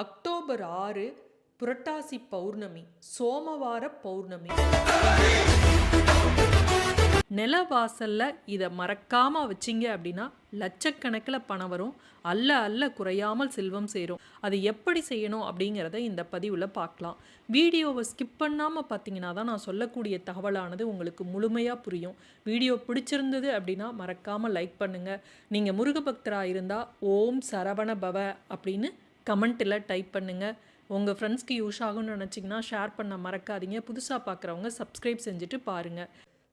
October ஆறு புரட்டாசி பௌர்ணமி சோமவார பௌர்ணமி. நில வாசலில் இதை மறக்காம வச்சிங்க அப்படின்னா லட்சக்கணக்கில் பணம் வரும். அல்ல அல்ல குறையாமல் செல்வம் சேரும். அது எப்படி செய்யணும் அப்படிங்கிறத இந்த பதிவில் பார்க்கலாம். வீடியோவை ஸ்கிப் பண்ணாமல் பார்த்தீங்கன்னா தான் நான் சொல்லக்கூடிய தகவலானது உங்களுக்கு முழுமையாக புரியும். வீடியோ பிடிச்சிருந்தது அப்படின்னா மறக்காமல் லைக் பண்ணுங்கள் நீங்கள் முருகபக்தராக இருந்தால் ஓம் சரவண பவ அப்படின்னு கமெண்ட்டில் டைப் பண்ணுங்கள் உங்கள் ஃப்ரெண்ட்ஸ்க்கு யூஸ் ஆகும்னு நினச்சிங்கன்னா ஷேர் பண்ண மறக்காதீங்க. புதுசாக பார்க்குறவங்க சப்ஸ்கிரைப் செஞ்சுட்டு பாருங்கள்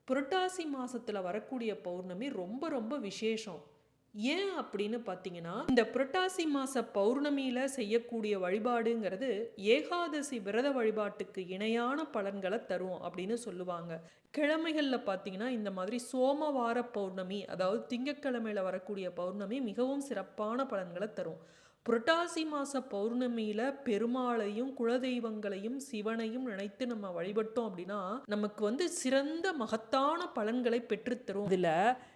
புரட்டாசி மாதத்தில் வரக்கூடிய பௌர்ணமி ரொம்ப ரொம்ப விசேஷம். ஏன் அப்படின்னு பார்த்தீங்கன்னா இந்த புரட்டாசி மாத பௌர்ணமியில் செய்யக்கூடிய வழிபாடுங்கிறது ஏகாதசி விரத வழிபாட்டுக்கு இணையான பலன்களை தரும் அப்படின்னு சொல்லுவாங்க. கிழமைகளில் பார்த்தீங்கன்னா இந்த மாதிரி சோமவார பௌர்ணமி அதாவது திங்கக்கிழமையில் வரக்கூடிய பௌர்ணமி மிகவும் சிறப்பான பலன்களை தரும். புரட்டாசி மாத பௌர்ணமியில் பெருமாளையும் குலதெய்வங்களையும் சிவனையும் நினைத்து நம்ம வழிபட்டோம் அப்படின்னா நமக்கு வந்து சிறந்த மகத்தான பலன்களை பெற்றுத்தரும் இதில்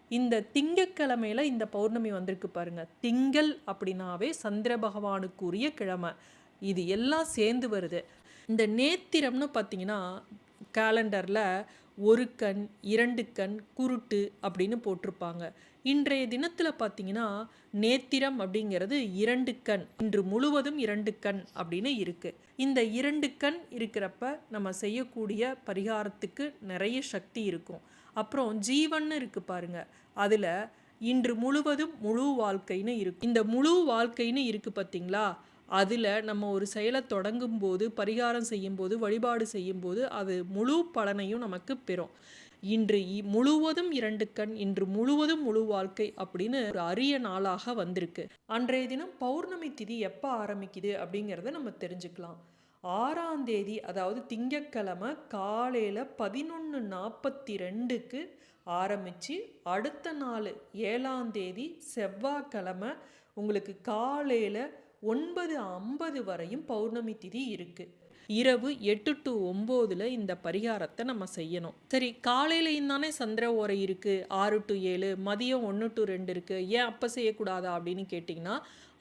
இந்த திங்கக்கிழமையில் இந்த பௌர்ணமி வந்திருக்கு பாருங்க. திங்கள் அப்படின்னாவே சந்திர பகவானுக்குரிய கிழமை. இது எல்லாம் சேர்ந்து வருது. இந்த நேத்திரம்னு பார்த்தீங்கன்னா கேலண்டரில் ஒரு கண் இரண்டு கண் குருட்டு அப்படின்னு போட்டிருப்பாங்க. இன்றைய தினத்தில் பார்த்தீங்கன்னா நேத்திரம் அப்படிங்கிறது இரண்டு கண். இன்று முழுவதும் இரண்டு கண் அப்படின்னு இருக்குது இந்த இரண்டு கண் இருக்கிறப்ப நம்ம செய்யக்கூடிய பரிகாரத்துக்கு நிறைய சக்தி இருக்கும். அப்புறம் ஜீவன்னு இருக்கு பாருங்க. அதில் இன்று முழுவதும் முழு வாழ்க்கைன்னு இருக்கு. இந்த முழு வாழ்க்கைன்னு இருக்கு பார்த்தீங்களா அதில் நம்ம ஒரு செயலை தொடங்கும் போது பரிகாரம் செய்யும்போது வழிபாடு செய்யும்போது அது முழு பலனையும் நமக்கு பெறும். இன்று முழுவதும் இரண்டு கண் இன்று முழுவதும் முழு வாழ்க்கை அப்படின்னு ஒரு அரிய நாளாக வந்திருக்கு. அன்றைய தினம் பௌர்ணமி திதி எப்போ ஆரம்பிக்குது அப்படிங்கிறத நம்ம தெரிஞ்சுக்கலாம். ஆறாம் தேதி அதாவது திங்கக்கிழமை காலையில் பதினொன்று நாற்பத்தி ரெண்டுக்கு ஆரம்பித்து அடுத்த நாள் ஏழாம் தேதி செவ்வாய்க்கிழமை உங்களுக்கு காலையில் ஒன்பது ஐம்பது வரையும் பௌர்ணமி திதி இருக்குது இரவு எட்டு டு ஒம்போதில் இந்த பரிகாரத்தை நம்ம செய்யணும். சரி காலையிலையும் தானே சந்திர ஓரை இருக்குது ஆறு டு ஏழு மதியம் ஒன்று டு ரெண்டு இருக்குது ஏன் அப்போ செய்யக்கூடாதா அப்படின்னு கேட்டிங்கன்னா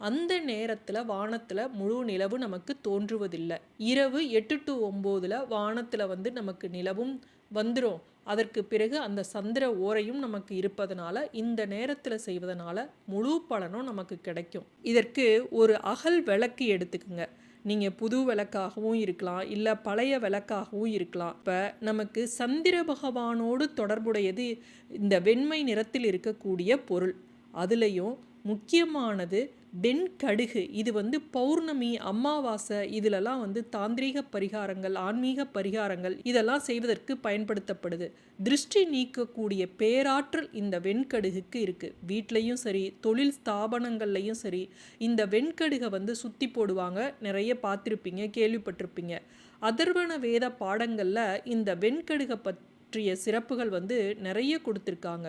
அந்த நேரத்தில் வானத்தில் முழு நிலவு நமக்கு தோன்றுவதில்லை. இரவு எட்டு டு ஒம்போதில் வானத்தில் வந்து நமக்கு நிலவும் வந்துடும் அதற்கு பிறகு அந்த சந்திர ஓரையும் நமக்கு இருப்பதனால இந்த நேரத்தில் செய்வதனால முழு பலனும் நமக்கு கிடைக்கும். இதற்கு ஒரு அகல் விளக்கு எடுத்துக்குங்க. நீங்கள் புது விளக்காகவும் இருக்கலாம் இல்லை பழைய விளக்காகவும் இருக்கலாம். இப்போ நமக்கு சந்திர பகவானோடு தொடர்புடையது இந்த வெண்மை நிறத்தில் இருக்கக்கூடிய பொருள். அதுலேயும் முக்கியமானது வெண்கடுகு இது வந்து பௌர்ணமி அமாவாசை இதிலெல்லாம் வந்து தாந்திரீக பரிகாரங்கள் ஆன்மீக பரிகாரங்கள் இதெல்லாம் செய்வதற்கு பயன்படுத்தப்படுது. திருஷ்டி நீக்கக்கூடிய பேராற்றல் இந்த வெண்கடுகுக்கு இருக்குது வீட்லேயும் சரி தொழில் ஸ்தாபனங்கள்லையும் சரி இந்த வெண்கடுகை வந்து சுற்றி போடுவாங்க. நிறைய பார்த்துருப்பீங்க கேள்விப்பட்டிருப்பீங்க. அதர்வன வேத பாடங்களில் இந்த வெண்கடுகை பத் பற்றிய சிறப்புகள் வந்து நிறைய கொடுத்துருக்காங்க.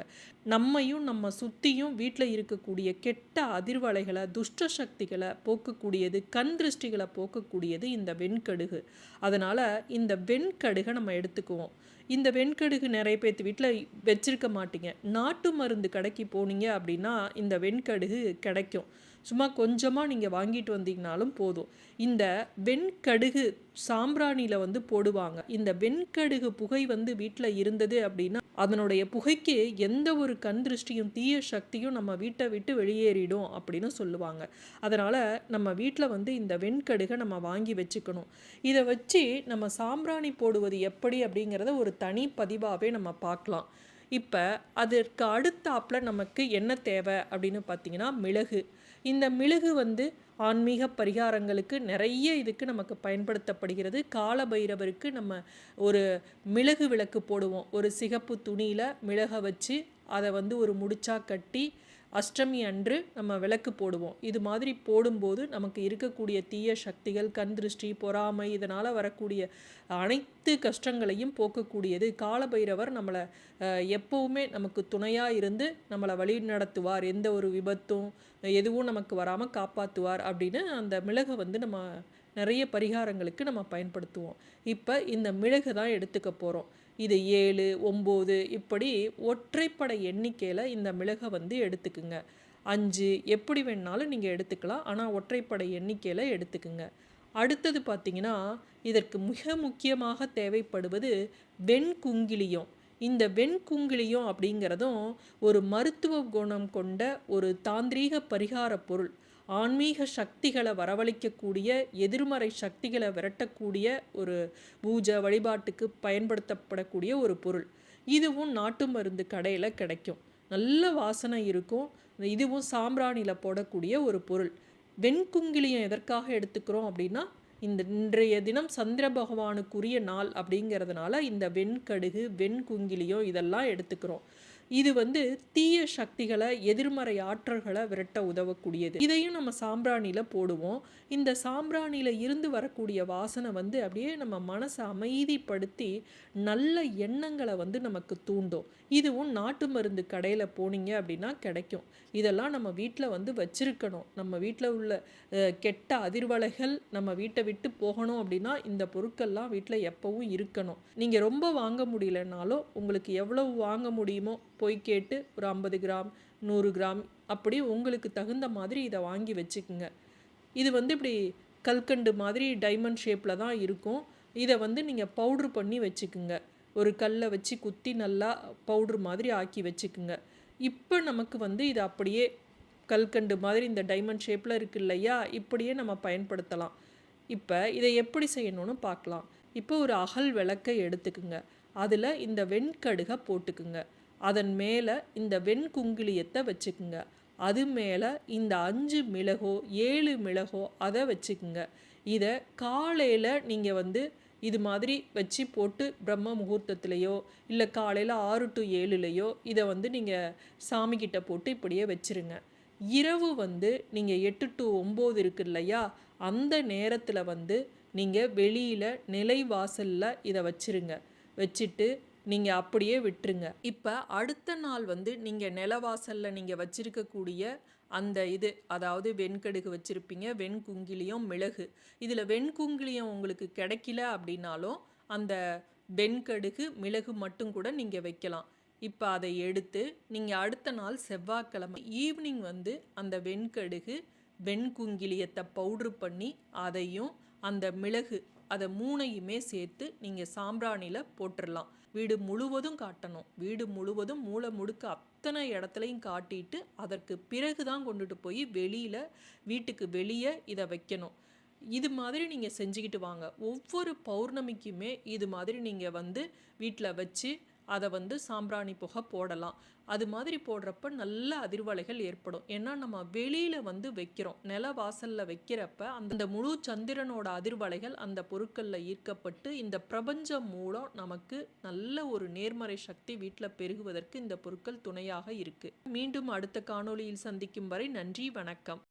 நம்மையும் நம்ம சுற்றியும் வீட்டில் இருக்கக்கூடிய கெட்ட அதிர்வலைகளை துஷ்ட சக்திகளை போக்கக்கூடியது கண் திருஷ்டிகளை போக்கக்கூடியது இந்த வெண்கடுகு. அதனால் இந்த வெண்கடுகை நம்ம எடுத்துக்குவோம். இந்த வெண்கடுகு நிறைய பேர்த்து வீட்டில் வச்சிருக்க மாட்டீங்க. நாட்டு மருந்து கடைக்கு போனீங்க அப்படின்னா இந்த வெண்கடுகு கிடைக்கும். சும்மா கொஞ்சமாக நீங்கள் வாங்கிட்டு வந்தீங்கனாலும் போதும். இந்த வெண்கடுகு சாம்பிராணியில் வந்து போடுவாங்க. இந்த வெண்கடுகு புகை வந்து வீட்டில் இருந்தது அப்படின்னா அதனுடைய புகைக்கு எந்த ஒரு கண் திருஷ்டியும் தீய சக்தியும் நம்ம வீட்டை விட்டு வெளியேறிடும் அப்படின்னு சொல்லுவாங்க. அதனால் நம்ம வீட்டில் வந்து இந்த வெண்கடுகை நம்ம வாங்கி வச்சுக்கணும். இதை வச்சு நம்ம சாம்பிராணி போடுவது எப்படி அப்படிங்கிறத ஒரு தனி பதிவாகவே நம்ம பார்க்கலாம். இப்போ அதற்கு அடுத்தாப்பில் நமக்கு என்ன தேவை அப்படின்னு பார்த்தீங்கன்னா மிளகு. இந்த மிளகு வந்து ஆன்மீக பரிகாரங்களுக்கு நிறைய இதுக்கு நமக்கு பயன்படுத்தப்படுகிறது. கால பைரவருக்கு நம்ம ஒரு மிளகு விளக்கு போடுவோம். ஒரு சிகப்பு துணியில் மிளகை வச்சு அதை வந்து ஒரு முடிச்சா கட்டி அஷ்டமி அன்று நம்ம விளக்கு போடுவோம். இது மாதிரி போடும்போது நமக்கு இருக்கக்கூடிய தீய சக்திகள் கண் திருஷ்டி பொறாமை இதனால் வரக்கூடிய அனைத்து கஷ்டங்களையும் போக்கக்கூடியது. காலபைரவர் நம்மளை எப்போவுமே எப்பவுமே நமக்கு துணையாக இருந்து நம்மளை வழி நடத்துவார். எந்த ஒரு விபத்தும் எதுவும் நமக்கு வராமல் காப்பாற்றுவார் அப்படின்னு அந்த மிளகை வந்து நம்ம நிறைய பரிகாரங்களுக்கு நம்ம பயன்படுத்துவோம். இப்போ இந்த மிளகு தான் எடுத்துக்க போகிறோம் இது ஏழு ஒம்பது இப்படி ஒற்றைப்படை எண்ணிக்கையில் இந்த மிளகை வந்து எடுத்துக்குங்க. அஞ்சு எப்படி வேணாலும் நீங்கள் எடுத்துக்கலாம். ஆனால் ஒற்றைப்படை எண்ணிக்கையில் எடுத்துக்குங்க. அடுத்தது பார்த்தீங்கன்னா இதற்கு மிக முக்கியமாக தேவைப்படுவது வெண்குங்கிலியம். இந்த வெண்குங்கிலியம் அப்படிங்கிறதும் ஒரு மருத்துவ குணம் கொண்ட ஒரு தாந்திரீக பரிகார பொருள். ஆன்மீக சக்திகளை வரவழைக்கக்கூடிய எதிர்மறை சக்திகளை விரட்டக்கூடிய ஒரு பூஜை வழிபாட்டுக்கு பயன்படுத்தப்படக்கூடிய ஒரு பொருள். இதுவும் நாட்டு மருந்து கடையில் கிடைக்கும். நல்ல வாசனை இருக்கும். இதுவும் சாம்பிராணியில் போடக்கூடிய ஒரு பொருள். வெண்குங்கிலியம் எதற்காக எடுத்துக்கிறோம் அப்படின்னா இந்த இன்றைய தினம் சந்திர பகவானுக்குரிய நாள் அப்படிங்கிறதுனால இந்த வெண்கடுகு வெண்குங்கிலியம் இதெல்லாம் எடுத்துக்கிறோம். இது வந்து தீய சக்திகளை எதிர்மறை ஆற்றல்களை விரட்ட உதவக்கூடியது. இதையும் நம்ம சாம்பிராணியில் போடுவோம். இந்த சாம்பிராணியில் இருந்து வரக்கூடிய வாசனை வந்து அப்படியே நம்ம மனசை அமைதிப்படுத்தி நல்ல எண்ணங்களை வந்து நமக்கு தூண்டும். இதுவும் நாட்டு மருந்து கடையில் போனீங்க அப்படின்னா கிடைக்கும். இதெல்லாம் நம்ம வீட்டில் வந்து வச்சிருக்கணும். நம்ம வீட்டில் உள்ள கெட்ட அதிர்வலைகள் நம்ம வீட்டை விட்டு போகணும் அப்படின்னா இந்த பொருட்கள்லாம் வீட்டில் எப்பவும் இருக்கணும். நீங்கள் ரொம்ப வாங்க முடியலனாலும் உங்களுக்கு எவ்வளவு வாங்க முடியுமோ போய் கேட்டு ஒரு ஐம்பது கிராம் நூறு கிராம் அப்படி உங்களுக்கு தகுந்த மாதிரி இதை வாங்கி வச்சுக்குங்க. இது வந்து இப்படி கல்கண்டு மாதிரி டைமண்ட் ஷேப்பில் தான் இருக்கும். இதை வந்து நீங்கள் பவுட்ரு பண்ணி வச்சுக்குங்க. ஒரு கல்லை வச்சு குத்தி நல்லா பவுட்ரு மாதிரி ஆக்கி வச்சுக்குங்க. இப்போ நமக்கு வந்து இது அப்படியே கல்கண்டு மாதிரி இந்த டைமண்ட் ஷேப்பில் இருக்கு இல்லையா? இப்படியே நம்ம பயன்படுத்தலாம். இப்போ இதை எப்படி செய்யணும்னு பார்க்கலாம். இப்போ ஒரு அகல் விளக்கை எடுத்துக்குங்க. அதில் இந்த வெண்கடுகை போட்டுக்குங்க. அதன் மேலே இந்த வெண்குங்கிலியத்தை வச்சுக்குங்க. அது மேலே இந்த அஞ்சு மிளகோ ஏழு மிளகோ அதை வச்சுக்குங்க. இதை காலையில் நீங்கள் வந்து இது மாதிரி வச்சு போட்டு பிரம்ம முகூர்த்தத்துலேயோ இல்லை காலையில் ஆறு டு ஏழுலையோ இதை வந்து நீங்கள் சாமிக்கிட்ட போட்டு இப்படியே வச்சுருங்க. இரவு வந்து நீங்கள் எட்டு டு ஒம்பது இருக்கு இல்லையா? அந்த நேரத்தில் வந்து நீங்கள் வெளியில் நிலை வாசலில் இதை வச்சுருங்க. வச்சுட்டு நீங்கள் அப்படியே விட்டுருங்க. இப்போ அடுத்த நாள் வந்து நீங்கள் நிலவாசலில் நீங்கள் வச்சுருக்கக்கூடிய அந்த இது அதாவது வெண்கடுகு வச்சுருப்பீங்க வெண்குங்கிலியம் மிளகு. இதில் வெண்குங்கிலியம் உங்களுக்கு கிடைக்கல அப்படின்னாலும் அந்த வெண்கடுகு மிளகு மட்டும் கூட நீங்கள் வைக்கலாம். இப்போ அதை எடுத்து நீங்கள் அடுத்த நாள் செவ்வாய்க்கிழமை ஈவினிங் வந்து அந்த வெண்கடுகு வெண்குங்கிலியத்தை பவுட்ரு பண்ணி அதையும் அந்த மிளகு அதை மூணையுமே சேர்த்து நீங்கள் சாம்பிராணியில் போட்டுடலாம் வீடு முழுவதும் காட்டணும். வீடு முழுவதும் மூளை முடுக்க அத்தனை இடத்துலையும் காட்டிட்டு அதற்கு பிறகு தான் கொண்டுட்டு போய் வெளியில் வீட்டுக்கு வெளியே இதை வைக்கணும். இது மாதிரி நீங்கள் செஞ்சுக்கிட்டு வாங்க. ஒவ்வொரு பௌர்ணமிக்குமே இது மாதிரி நீங்கள் வந்து வீட்டில் வச்சு அதை வந்து சாம்பிராணி புகை போடலாம். அது மாதிரி போடுறப்ப நல்ல அதிர்வலைகள் ஏற்படும். ஏன்னா நம்ம வெளியில் வந்து வைக்கிறோம். நில வாசலில் வைக்கிறப்ப அந்த முழு சந்திரனோட அதிர்வலைகள் அந்த பொருட்களில் ஈர்க்கப்பட்டு இந்த பிரபஞ்சம் மூலம் நமக்கு நல்ல ஒரு நேர்மறை சக்தி வீட்டில் பெருகுவதற்கு இந்த பொருட்கள் துணையாக இருக்கு. மீண்டும் அடுத்த காணொளியில் சந்திக்கும் வரை நன்றி வணக்கம்.